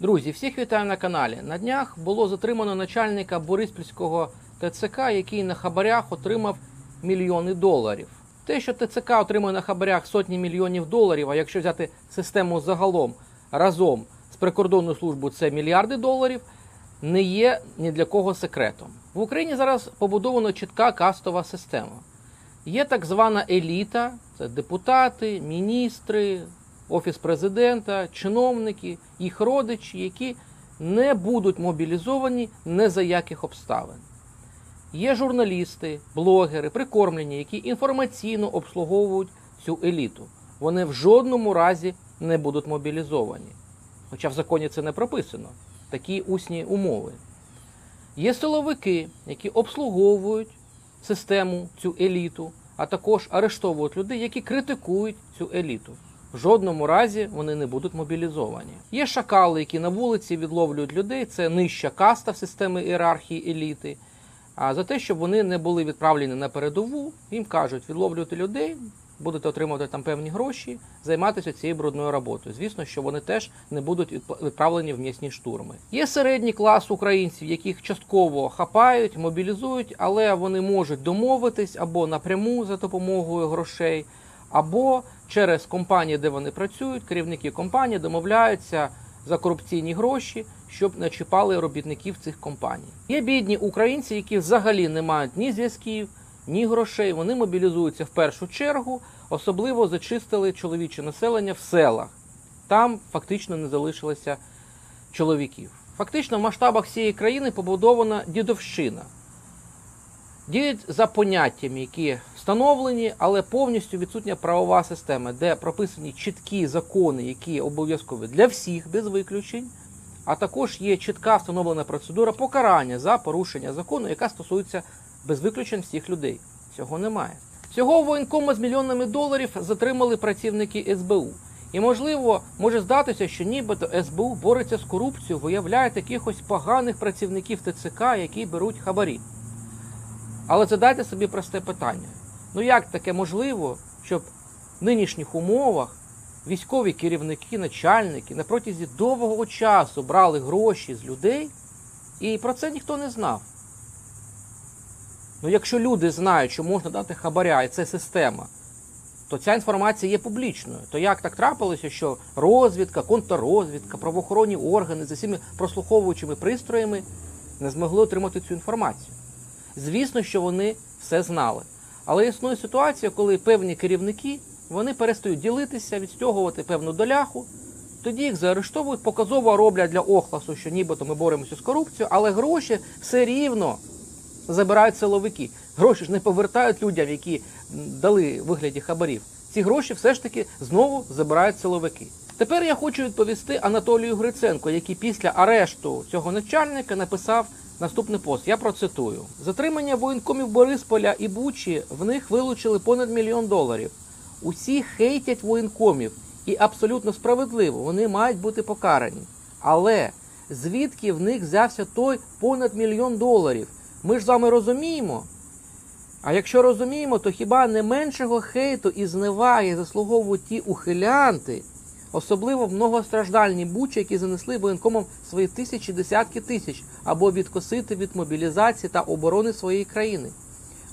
Друзі, всіх вітаю на каналі. На днях було затримано начальника Бориспільського ТЦК, який на хабарях отримав мільйони доларів. Те, що ТЦК отримує на хабарях сотні мільйонів доларів, а якщо взяти систему загалом разом з прикордонною службою, це мільярди доларів, не є ні для кого секретом. В Україні зараз побудована чітка кастова система. Є так звана еліта, це депутати, міністри, офіс президента, чиновники, їх родичі, які не будуть мобілізовані не за яких обставин. Є журналісти, блогери, прикормлені, які інформаційно обслуговують цю еліту. Вони в жодному разі не будуть мобілізовані. Хоча в законі це не прописано. Такі усні умови. Є силовики, які обслуговують систему, цю еліту, а також арештовують людей, які критикують цю еліту. В жодному разі вони не будуть мобілізовані. Є шакали, які на вулиці відловлюють людей. Це нижча каста в системі ієрархії еліти. А за те, щоб вони не були відправлені на передову, їм кажуть, відловлювати людей, будете отримувати там певні гроші, займатися цією брудною роботою. Звісно, що вони теж не будуть відправлені в м'ясні штурми. Є середній клас українців, яких частково хапають, мобілізують, але вони можуть домовитись або напряму за допомогою грошей, або через компанії, де вони працюють, керівники компанії домовляються за корупційні гроші, щоб не чіпали робітників цих компаній. Є бідні українці, які взагалі не мають ні зв'язків, ні грошей. Вони мобілізуються в першу чергу, особливо зачистили чоловіче населення в селах. Там фактично не залишилося чоловіків. Фактично, в масштабах всієї країни побудована дідовщина. Діють за поняттями, які встановлені, але повністю відсутня правова система, де прописані чіткі закони, які обов'язкові для всіх без виключень. А також є чітка встановлена процедура покарання за порушення закону, яка стосується без виключень всіх людей. Цього немає. Цього воєнкома з мільйонами доларів затримали працівники СБУ. І можливо, може здатися, що нібито СБУ бореться з корупцією, виявляє якихось поганих працівників ТЦК, які беруть хабарі. Але задайте собі просте питання: ну як таке можливо, щоб в нинішніх умовах військові керівники, начальники на протязі довгого часу брали гроші з людей, і про це ніхто не знав. Ну, якщо люди знають, що можна дати хабаря, і це система, то ця інформація є публічною. То як так трапилося, що розвідка, контррозвідка, правоохоронні органи з усіми прослуховуючими пристроями не змогли отримати цю інформацію? Звісно, що вони все знали. Але існує ситуація, коли певні керівники вони перестають ділитися, відстягувати певну доляху, тоді їх заарештовують, показово роблять для охласу, що нібито ми боремося з корупцією, але гроші все рівно забирають силовики. Гроші ж не повертають людям, які дали вигляді хабарів. Ці гроші все ж таки знову забирають силовики. Тепер я хочу відповісти Анатолію Гриценко, який після арешту цього начальника написав наступний пост. Я процитую: затримання воєнкомів Борисполя і Бучі в них вилучили понад мільйон доларів. Усі хейтять воєнкомів, і абсолютно справедливо вони мають бути покарані. Але звідки в них взявся той понад мільйон доларів? Ми ж з вами розуміємо. А якщо розуміємо, то хіба не меншого хейту і зневаги заслуговують ті ухилянти, особливо многостраждальні бучі, які занесли воєнкомам свої тисячі, десятки тисяч, або відкосити від мобілізації та оборони своєї країни.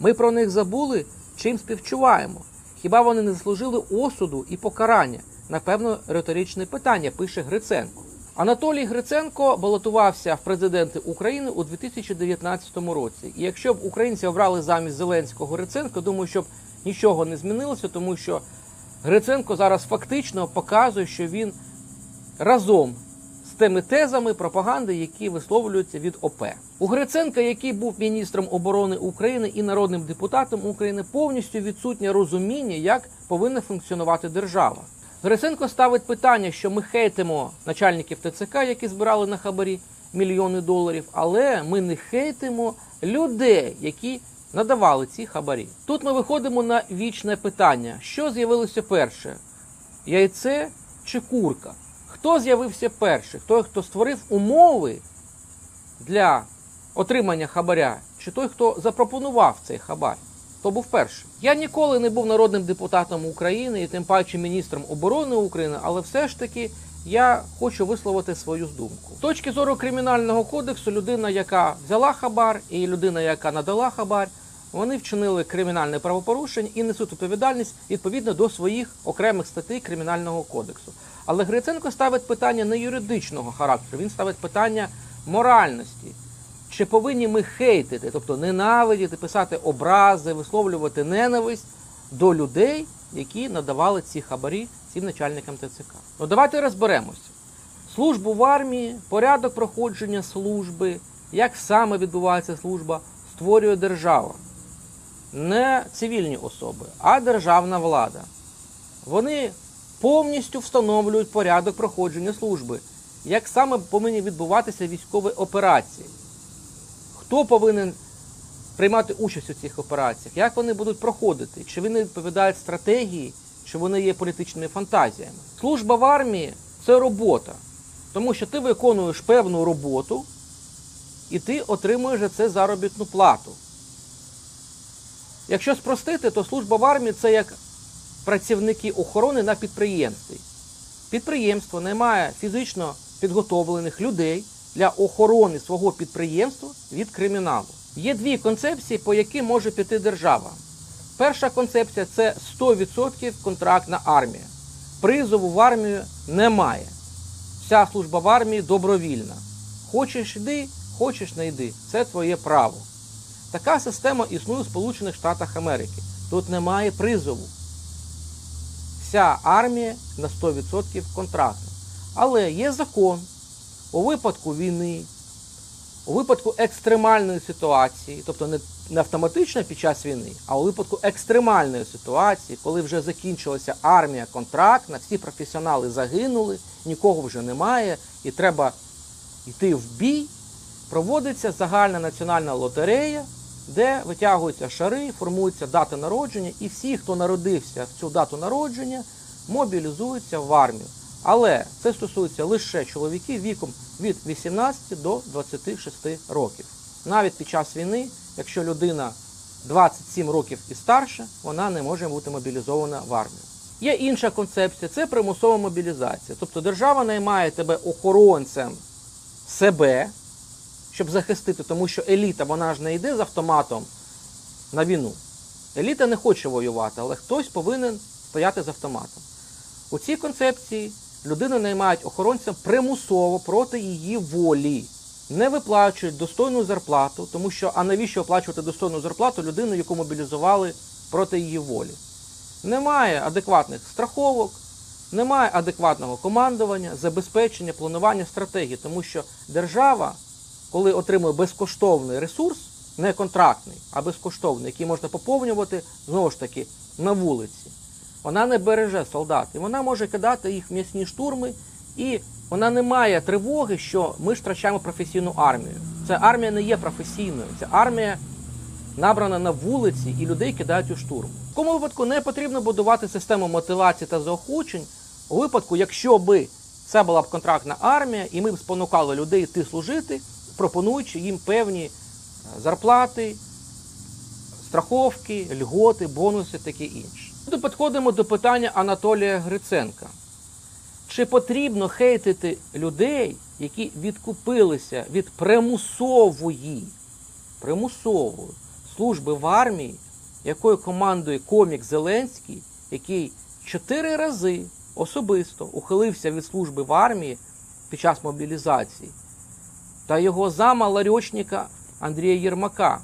Ми про них забули, чим співчуваємо. Хіба вони не заслужили осуду і покарання? Напевно, риторичне питання, пише Гриценко. Анатолій Гриценко балотувався в президенти України у 2019 році. І якщо б українці обрали замість Зеленського Гриценко, думаю, щоб нічого не змінилося, тому що Гриценко зараз фактично показує, що він разом з тими тезами пропаганди, які висловлюються від ОП. У Гриценка, який був міністром оборони України і народним депутатом України, повністю відсутнє розуміння, як повинна функціонувати держава. Гриценко ставить питання, що ми хейтимо начальників ТЦК, які збирали на хабарі мільйони доларів, але ми не хейтимо людей, які надавали ці хабарі. Тут ми виходимо на вічне питання: що з'явилося перше? Яйце чи курка? Хто з'явився перший? Той, хто створив умови для отримання хабаря, чи той, хто запропонував цей хабар? Хто був перший? Я ніколи не був народним депутатом України і тим паче міністром оборони України, але все ж таки я хочу висловити свою думку. З точки зору кримінального кодексу, людина, яка взяла хабар, і людина, яка надала хабар, вони вчинили кримінальне правопорушення і несуть відповідальність відповідно до своїх окремих статей кримінального кодексу. Але Гриценко ставить питання не юридичного характеру, він ставить питання моральності. Чи повинні ми хейтити, тобто ненавидіти, писати образи, висловлювати ненависть до людей, які надавали ці хабарі цим начальникам ТЦК? Ну давайте розберемося. Службу в армії, порядок проходження служби, як саме відбувається служба, створює держава. Не цивільні особи, а державна влада. Вони повністю встановлюють порядок проходження служби, як саме повинні відбуватися військові операції. Хто повинен приймати участь у цих операціях, як вони будуть проходити, чи вони відповідають стратегії, чи вони є політичними фантазіями. Служба в армії це робота, тому що ти виконуєш певну роботу і ти отримуєш за це заробітну плату. Якщо спростити, то служба в армії це як працівники охорони на підприємстві. Підприємство наймає фізично підготовлених людей для охорони свого підприємства від криміналу. Є дві концепції, по яким може піти держава. Перша концепція це 100% контрактна армія. Призову в армію немає. Вся служба в армії добровільна. Хочеш йди, хочеш не йди. Це твоє право. Така система існує у Сполучених Штатах Америки. Тут немає призову. Вся армія на 100% контрактна. Але є закон у випадку війни, у випадку екстремальної ситуації, тобто не, не автоматично під час війни, а у випадку екстремальної ситуації, коли вже закінчилася армія контрактна, всі професіонали загинули, нікого вже немає, і треба йти в бій, проводиться загальна національна лотерея, де витягуються шари, формується дата народження, і всі, хто народився в цю дату народження, мобілізуються в армію. Але це стосується лише чоловіків віком від 18 до 26 років. Навіть під час війни, якщо людина 27 років і старше, вона не може бути мобілізована в армію. Є інша концепція це примусова мобілізація. Тобто держава наймає тебе охоронцем себе, щоб захистити, тому що еліта вона ж не йде з автоматом на війну. Еліта не хоче воювати, але хтось повинен стояти з автоматом. У цій концепції людину наймають охоронцям примусово проти її волі, не виплачують достойну зарплату, тому що а навіщо оплачувати достойну зарплату людину, яку мобілізували проти її волі? Немає адекватних страховок, немає адекватного командування, забезпечення, планування стратегії, тому що держава, коли отримує безкоштовний ресурс, не контрактний, а безкоштовний, який можна поповнювати знову ж таки на вулиці, вона не береже солдат. І вона може кидати їх в м'ясні штурми, і вона не має тривоги, що ми втрачаємо професійну армію. Ця армія не є професійною, ця армія набрана на вулиці і людей кидають у штурм. В такому випадку не потрібно будувати систему мотивації та заохочень. У випадку, якщо би це була б контрактна армія, і ми б спонукали людей йти служити, пропонуючи їм певні е, зарплати, страховки, льготи, бонуси, таке інше. Тут підходимо до питання Анатолія Гриценка. Чи потрібно хейтити людей, які відкупилися від примусової, примусової служби в армії, якою командує комік Зеленський, який чотири рази особисто ухилився від служби в армії під час мобілізації, та його зама ларьочника Андрія Єрмака,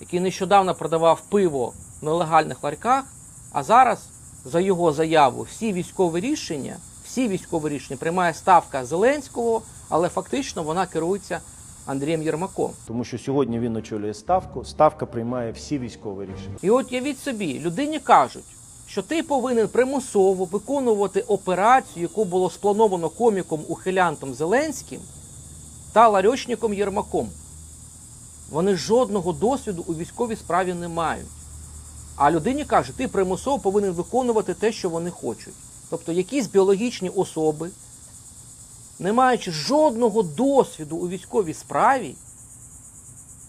який нещодавно продавав пиво в нелегальних ларьках, а зараз за його заяву всі військові рішення, всі військові рішення приймає ставка Зеленського, але фактично вона керується Андрієм Єрмаком. Тому що сьогодні він очолює ставку. Ставка приймає всі військові рішення. І от явіть собі, людині кажуть, що ти повинен примусово виконувати операцію, яку було сплановано коміком ухилянтом Зеленським та ларьочником Єрмаком. Вони жодного досвіду у військовій справі не мають. А людині каже, ти примусово повинен виконувати те, що вони хочуть. Тобто якісь біологічні особи, не маючи жодного досвіду у військовій справі,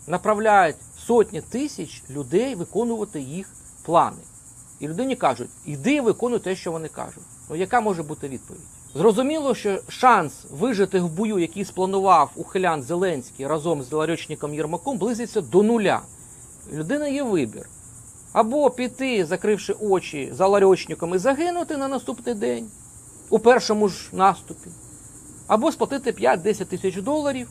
направляють сотні тисяч людей виконувати їх плани. І людині кажуть, іди виконуй те, що вони кажуть. Ну яка може бути відповідь? Зрозуміло, що шанс вижити в бою, який спланував ухилян Зеленський разом з Ларьочником Єрмаком, близиться до нуля. У людини є вибір. Або піти, закривши очі за ларьочником і загинути на наступний день у першому ж наступі, або сплатити 5-10 тисяч доларів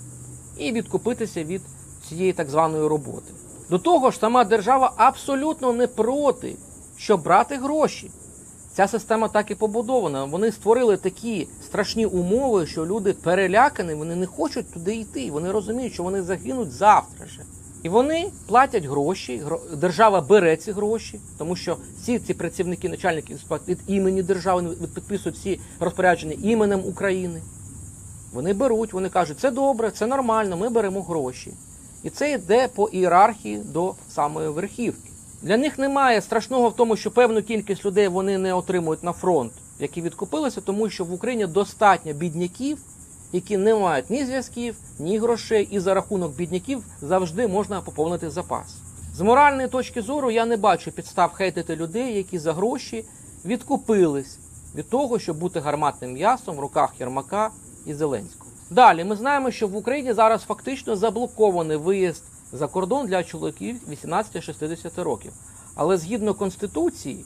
і відкупитися від цієї так званої роботи. До того ж, сама держава абсолютно не проти, щоб брати гроші. Ця система так і побудована. Вони створили такі страшні умови, що люди перелякані, вони не хочуть туди йти. Вони розуміють, що вони загинуть завтра же. І вони платять гроші, держава бере ці гроші, тому що всі ці працівники, начальники від імені держави підписують всі розпорядження іменем України. Вони беруть, вони кажуть, це добре, це нормально, ми беремо гроші. І це йде по ієрархії до самої верхівки. Для них немає страшного в тому, що певну кількість людей вони не отримують на фронт, які відкупилися, тому що в Україні достатньо бідняків, які не мають ні зв'язків, ні грошей, і за рахунок бідняків завжди можна поповнити запас. З моральної точки зору я не бачу підстав хейтити людей, які за гроші відкупились від того, щоб бути гарматним м'ясом в руках Єрмака і Зеленського. Далі ми знаємо, що в Україні зараз фактично заблокований виїзд за кордон для чоловіків 18-60 років. Але згідно Конституції,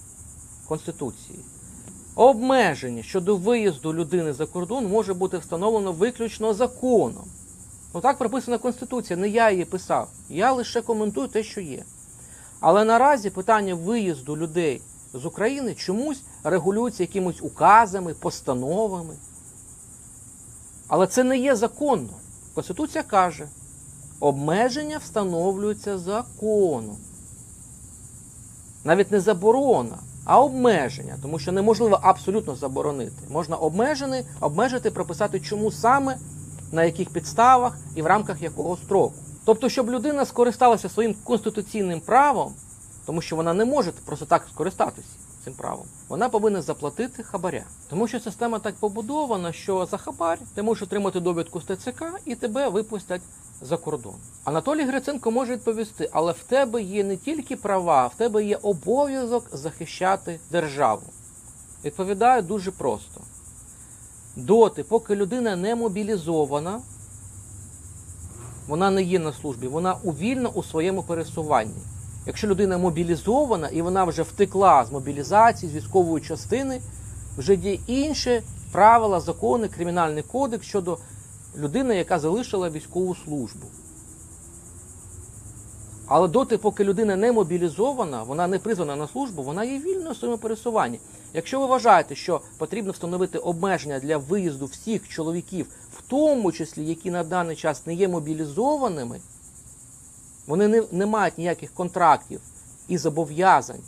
Конституції, обмеження щодо виїзду людини за кордон може бути встановлено виключно законом. Отак прописана Конституція, не я її писав. Я лише коментую те, що є. Але наразі питання виїзду людей з України чомусь регулюється якимись указами, постановами. Але це не є законно. Конституція каже, обмеження встановлюються законом. Навіть не заборона, а обмеження, тому що неможливо абсолютно заборонити. Можна обмежений, обмежити, прописати, чому саме, на яких підставах і в рамках якого строку. Тобто, щоб людина скористалася своїм конституційним правом, тому що вона не може просто так скористатися цим правом, вона повинна заплатити хабаря. Тому що система так побудована, що за хабар ти можеш отримати довідку з ТЦК і тебе випустять за кордон. Анатолій Гриценко може відповісти, але в тебе є не тільки права, в тебе є обов'язок захищати державу. Відповідаю дуже просто. Доти, поки людина не мобілізована, вона не є на службі, вона увільна у своєму пересуванні. Якщо людина мобілізована і вона вже втекла з мобілізації, з військової частини, вже є інші правила, закони, кримінальний кодекс щодо людини, яка залишила військову службу. Але доти, поки людина не мобілізована, вона не призвана на службу, вона є вільною у своєму пересуванні. Якщо ви вважаєте, що потрібно встановити обмеження для виїзду всіх чоловіків, в тому числі які на даний час не є мобілізованими, вони не, не мають ніяких контрактів і зобов'язань,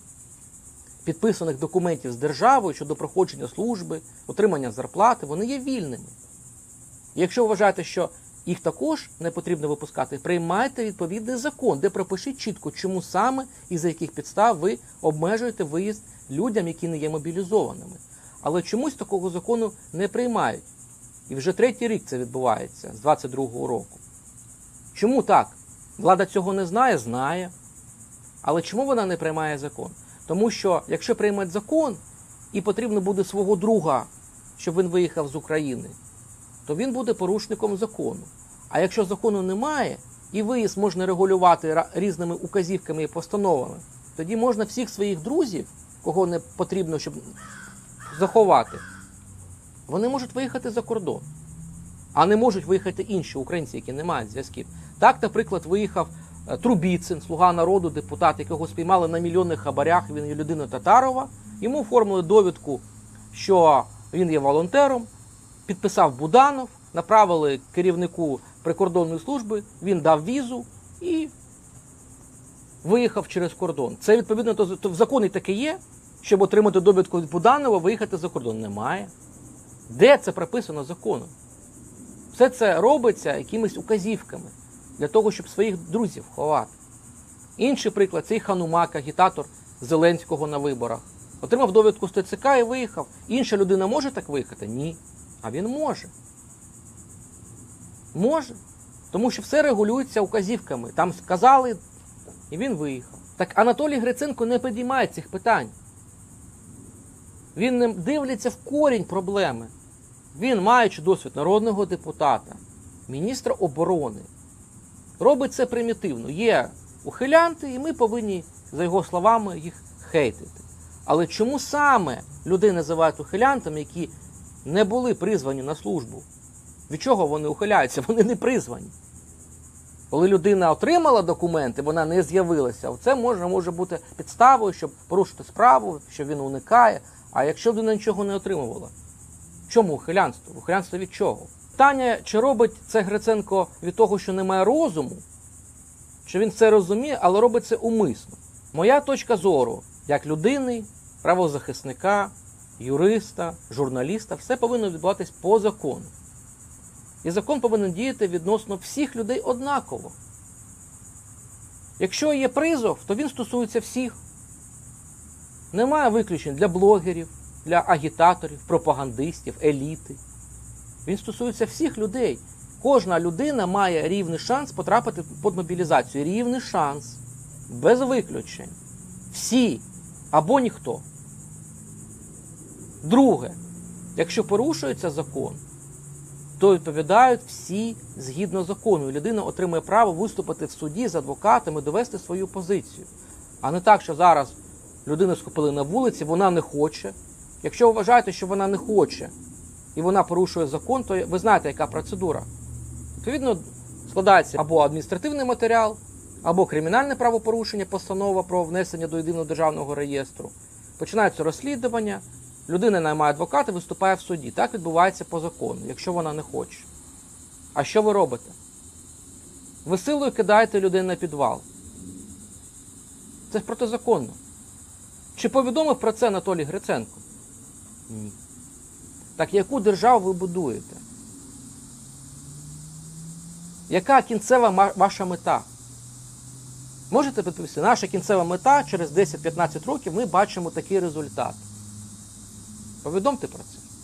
підписаних документів з державою щодо проходження служби, отримання зарплати, вони є вільними. Якщо вважаєте, що їх також не потрібно випускати, приймайте відповідний закон, де пропишіть чітко, чому саме і за яких підстав ви обмежуєте виїзд людям, які не є мобілізованими. Але чомусь такого закону не приймають. І вже третій рік це відбувається з 22-го року. Чому так? Влада цього не знає, знає. Але чому вона не приймає закон? Тому що якщо приймуть закон і потрібно буде свого друга, щоб він виїхав з України, то він буде порушником закону. А якщо закону немає, і виїзд можна регулювати різними указівками і постановами, тоді можна всіх своїх друзів, кого не потрібно, щоб заховати, вони можуть виїхати за кордон. А не можуть виїхати інші українці, які не мають зв'язків. Так, наприклад, виїхав е, Трубіцин, слуга народу, депутат, якого спіймали на мільйонних хабарях. Він є людина Татарова. Йому оформили довідку, що він є волонтером, підписав Буданов, направили керівнику прикордонної служби, він дав візу і виїхав через кордон. Це відповідно то, то в законі таке є, щоб отримати довідку від Буданова, виїхати за кордон. Немає. Де це прописано законом? Все це робиться якимись указівками для того, щоб своїх друзів ховати. Інший приклад це і Ханумак, агітатор Зеленського на виборах. Отримав довідку з ТЦК і виїхав. Інша людина може так виїхати? Ні. А він може. Може. Тому що все регулюється указівками. Там сказали, і він виїхав. Так Анатолій Гриценко не підіймає цих питань. Він не дивиться в корінь проблеми. Він, маючи досвід народного депутата, міністра оборони, робить це примітивно. Є ухилянти, і ми повинні, за його словами, їх хейтити. Але чому саме людей називають ухилянтами, які не були призвані на службу? Від чого вони ухиляються? Вони не призвані. Коли людина отримала документи, вона не з'явилася. Це може, може бути підставою, щоб порушити справу, що він уникає. А якщо людина нічого не отримувала, чому ухилянство? Ухилянство від чого? Питання, чи робить це Гриценко від того, що немає розуму, чи він це розуміє, але робить це умисно. Моя точка зору, як людини, правозахисника, юриста, журналіста, все повинно відбуватись по закону. І закон повинен діяти відносно всіх людей однаково. Якщо є призов, то він стосується всіх. Немає виключень для блогерів, для агітаторів, пропагандистів, еліти. Він стосується всіх людей. Кожна людина має рівний шанс потрапити під мобілізацію. Рівний шанс. Без виключень. Всі або ніхто. Друге, якщо порушується закон, то відповідають всі згідно закону. Людина отримує право виступити в суді з адвокатами, довести свою позицію. А не так, що зараз людину схопили на вулиці, вона не хоче. Якщо ви вважаєте, що вона не хоче і вона порушує закон, то ви знаєте, яка процедура. Відповідно, складається або адміністративний матеріал, або кримінальне правопорушення, постанова про внесення до єдиного державного реєстру. Починається розслідування, людина наймає адвоката, виступає в суді. Так відбувається по закону, якщо вона не хоче. А що ви робите? Ви силою кидаєте людину на підвал. Це ж протизаконно. Чи повідомив про це Анатолій Гриценко? Ні. Так яку державу ви будуєте? Яка кінцева ваша мета? Можете підповісти? Наша кінцева мета через 10-15 років ми бачимо такий результат. Повідомте про це.